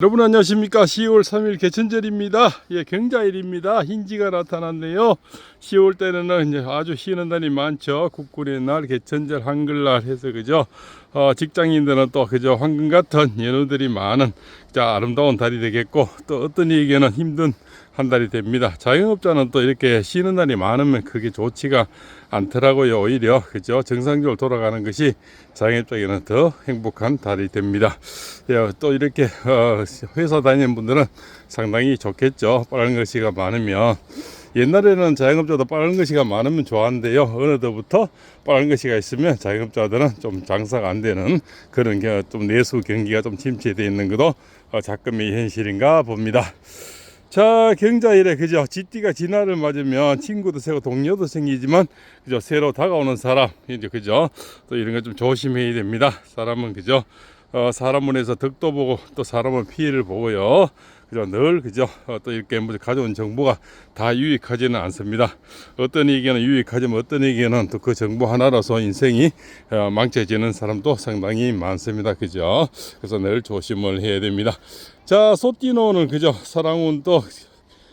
여러분 안녕하십니까? 10월 3일 개천절입니다. 예 경자일입니다. 흰지가 나타났네요. 10월 때는 아주 쉬는 날이 많죠. 국군의 날 개천절 한글날 해서 그죠 어, 직장인들은 또 그저 황금 같은 연휴들이 많은 자 아름다운 달이 되겠고 또 어떤 이에게는 힘든 한 달이 됩니다. 자영업자는 또 이렇게 쉬는 날이 많으면 그게 좋지가 않더라고요. 오히려 그죠 정상적으로 돌아가는 것이 자영업자에게는 더 행복한 달이 됩니다. 예, 또 이렇게 어, 회사 다니는 분들은 상당히 좋겠죠. 빠른 글씨가 많으면 옛날에는 자영업자도 빠른 글씨가 많으면 좋았는데요. 어느 때부터 빠른 글씨가 있으면 자영업자들은 좀 장사가 안 되는 그런 게 좀 내수 경기가 좀 침체되어 있는 것도 어, 작금의 현실인가 봅니다. 자 경자일에 그죠 지띠가 진화를 맞으면 친구도 생고 동료도 생기지만 그죠 새로 다가오는 사람 이제 그죠 또 이런 거 좀 조심해야 됩니다. 사람은 그죠 어, 사람 문에서 덕도 보고 또 사람은 피해를 보고요 그죠 늘 그죠 어, 또 이렇게 뭐 가져온 정보가 다 유익하지는 않습니다. 어떤 얘기는 유익하지만 어떤 얘기는 또 그 정보 하나로서 인생이 어, 망쳐지는 사람도 상당히 많습니다. 그죠? 그래서 늘 조심을 해야 됩니다. 자 소띠노는 그죠 사랑운 또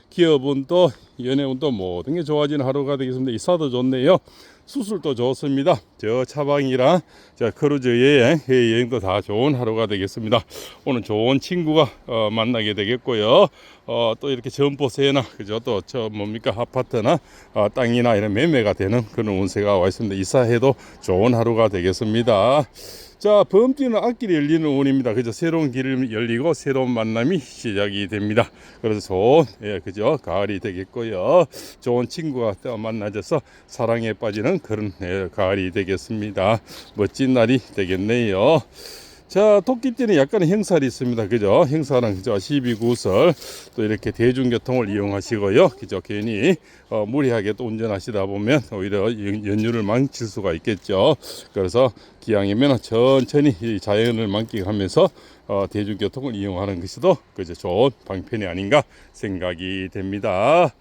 기업은 또 연애운 또 모든 게 좋아지는 하루가 되겠습니다. 이사도 좋네요 수술도 좋습니다. 저 차방이랑 자 크루즈 여행, 여행도 다 좋은 하루가 되겠습니다. 오늘 좋은 친구가 어, 만나게 되겠고요. 어, 또 이렇게 점포세나 그죠? 또 저 뭡니까 아파트나 어, 땅이나 이런 매매가 되는 그런 운세가 와 있습니다. 이사해도 좋은 하루가 되겠습니다. 자, 범띠는 앞길이 열리는 운입니다. 그죠? 새로운 길이 열리고 새로운 만남이 시작이 됩니다. 그래서 좋은, 예, 그죠? 가을이 되겠고요. 좋은 친구가 또 만나져서 사랑에 빠지는 그런 예, 가을이 되겠습니다. 멋진 날이 되겠네요. 자, 토끼띠는 약간의 행살이 있습니다. 그죠? 행사는 그죠? 12구설 또 이렇게 대중교통을 이용하시고요. 그죠? 괜히 어, 무리하게 또 운전하시다 보면 오히려 연- 연휴를 망칠 수가 있겠죠. 그래서 기왕이면 천천히 이 자연을 만끽하면서 어, 대중교통을 이용하는 것이 더 그죠? 좋은 방편이 아닌가 생각이 됩니다.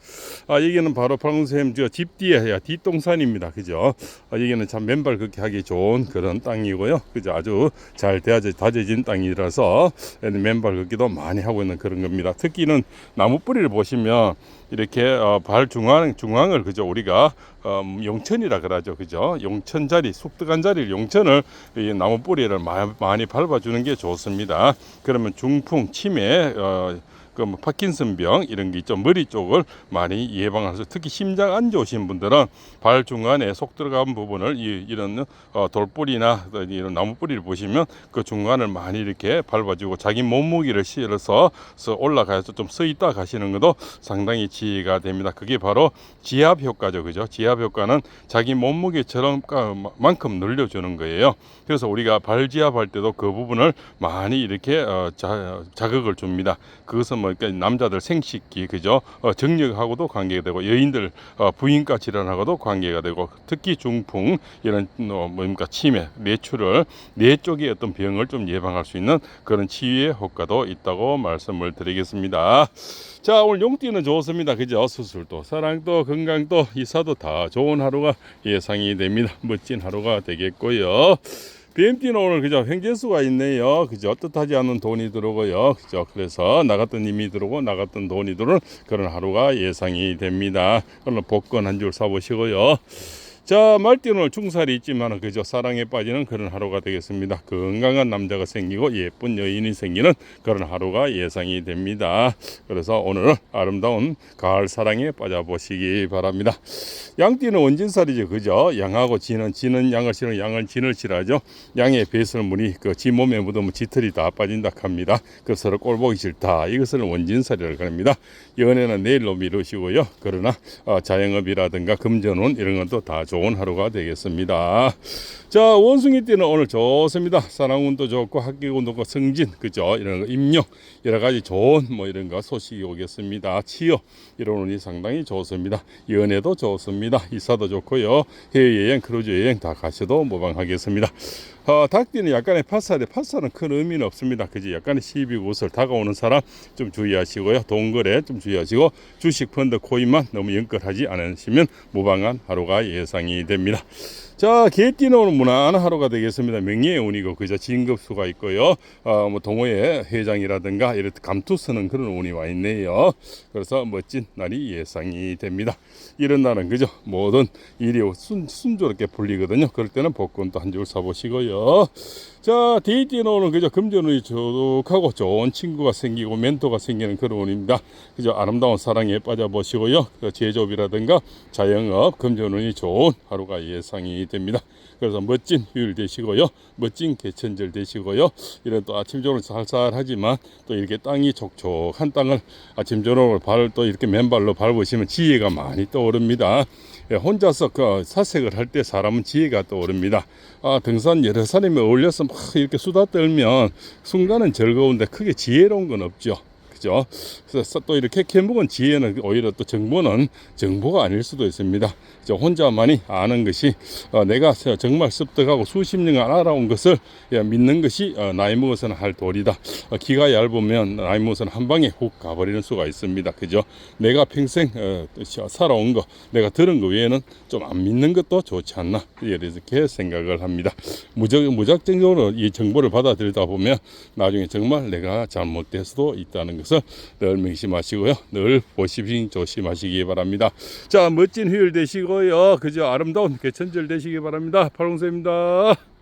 아, 여기는 바로 방송쌤 저집 뒤에 야, 뒷동산입니다. 그죠? 아, 여기는 참 맨발 걷기 하기 좋은 그런 땅이고요. 그죠? 아주 잘 다져, 다져진 땅이라서 맨발 걷기도 많이 하고 있는 그런 겁니다. 특히는 나무 뿌리를 보시면 이렇게 어, 발 중앙 중앙을 그죠 우리가 어, 용천이라 그러죠 그죠 용천 자리 쑥득한 자리를 용천을 이 나무 뿌리를 마- 많이 밟아주는 게 좋습니다. 그러면 중풍 치매 어, 그 뭐 파킨슨병 이런 게 있죠 머리 쪽을 많이 예방할 수 특히 심장 안 좋으신 분들은 발 중간에 속 들어간 부분을 이, 이런 어, 돌뿌리나 이런 나무 뿌리를 보시면 그 중간을 많이 이렇게 밟아주고 자기 몸무게를 실어서 서 올라가서 좀 서 있다 가시는 것도 상당히 지혜가 됩니다. 그게 바로 지압 효과죠, 그죠? 지압 효과는 자기 몸무게처럼 까- 만큼 늘려주는 거예요. 그래서 우리가 발 지압할 때도 그 부분을 많이 이렇게 어, 자, 자극을 줍니다. 그것은 뭐 그러니까 남자들 생식기 그죠? 어, 정력하고도 관계가 되고 여인들 어, 부인과 질환하고도 관계가 되고 특히 중풍 이런 어, 뭡니까 치매, 뇌출혈 뇌 쪽의 어떤 병을 좀 예방할 수 있는 그런 치유의 효과도 있다고 말씀을 드리겠습니다. 자 오늘 용띠는 좋습니다. 그죠? 수술도 사랑도 건강도 이사도 다 좋은 하루가 예상이 됩니다. 멋진 하루가 되겠고요. BMT는 오늘 그죠 횡재수가 있네요. 그죠 뜻하지 않은 돈이 들어오고요. 그죠 그래서 나갔던 힘이 들어오고 나갔던 돈이 들어오는 그런 하루가 예상이 됩니다. 오늘 복권 한 줄 사보시고요. 자 말띠는 중살이 있지만 그저 사랑에 빠지는 그런 하루가 되겠습니다. 건강한 남자가 생기고 예쁜 여인이 생기는 그런 하루가 예상이 됩니다. 그래서 오늘은 아름다운 가을 사랑에 빠져보시기 바랍니다. 양띠는 원진살이죠, 그죠? 양하고 진은 진은 양을 실은 양은 진을 실하죠. 양의 배설물이 그지 몸에 묻으면 지털이 다 빠진다 합니다. 그 서로 꼴 보기 싫다. 이것을 원진살이라고 합니다. 연애는 내일로 미루시고요. 그러나 어, 자영업이라든가 금전운 이런 것도 다좋 은 하루가 되겠습니다. 자 원숭이 띠는 오늘 좋습니다. 사랑운도 좋고 학기운도 승진 그죠? 이런 거 임력 여러 가지 좋은 뭐 이런 거 소식이 오겠습니다. 치유 이런 운이 상당히 좋습니다. 연애도 좋습니다. 이사도 좋고요. 해외여행 크루즈 여행 다 가셔도 무방하겠습니다. 어, 닭띠는 약간의 팥살에 팥살은 큰 의미는 없습니다. 그지 약간의 시비 구설 다가오는 사람 좀 주의하시고요. 동거래 좀 주의하시고 주식 펀드 코인만 너무 연끌하지 않으시면 무방한 하루가 예상이 됩니다. 자 자, 개띠는 오늘 무난한 하루가 되겠습니다. 명예의 운이고 그저 진급수가 있고요. 어, 뭐 동호회 회장이라든가 이렇게 감투 쓰는 그런 운이 와 있네요. 그래서 멋진 날이 예상이 됩니다. 이런 날은 그죠 모든 일이 순, 순조롭게 풀리거든요. 그럴 때는 복권도 한 줄 사보시고요. 자, 데이트는 오늘 그저 금전운이 조독하고 좋은 친구가 생기고 멘토가 생기는 그런 운입니다. 그저 아름다운 사랑에 빠져보시고요. 그 제조업이라든가 자영업, 금전운이 좋은 하루가 예상이 됩니다. 그래서 멋진 휴일 되시고요. 멋진 개천절 되시고요. 이런 또 아침저녁 살살하지만 또 이렇게 땅이 촉촉한 땅을 아침저녁을 발을 또 이렇게 맨발로 밟으시면 지혜가 많이 떠오릅니다. 예, 혼자서 그 사색을 할 때 사람은 지혜가 떠오릅니다. 아, 등산 여러 사람이 어울려서 막 이렇게 수다 떨면 순간은 즐거운데 크게 지혜로운 건 없죠. 그죠? 그래서 또 이렇게 캐먹은 지혜는 오히려 또 정보는 정보가 아닐 수도 있습니다. 저 혼자만이 아는 것이 어, 내가 정말 습득하고 수십 년간 알아온 것을 예, 믿는 것이 어, 나이 먹어서는 할 도리다. 어, 기가 얇으면 나이 먹어서는 한 방에 훅 가버리는 수가 있습니다. 그죠? 내가 평생 어, 살아온 거, 내가 들은 거 외에는 좀 안 믿는 것도 좋지 않나 이렇게 생각을 합니다. 무작 무작정적으로 이 정보를 받아들이다 보면 나중에 정말 내가 잘못될 수도 있다는 것을 늘 명심하시고요. 늘 보시빙 조심하시기 바랍니다. 자, 멋진 휴일 되시고요. 그저 아름다운 개천절 되시기 바랍니다. 팔공세입니다.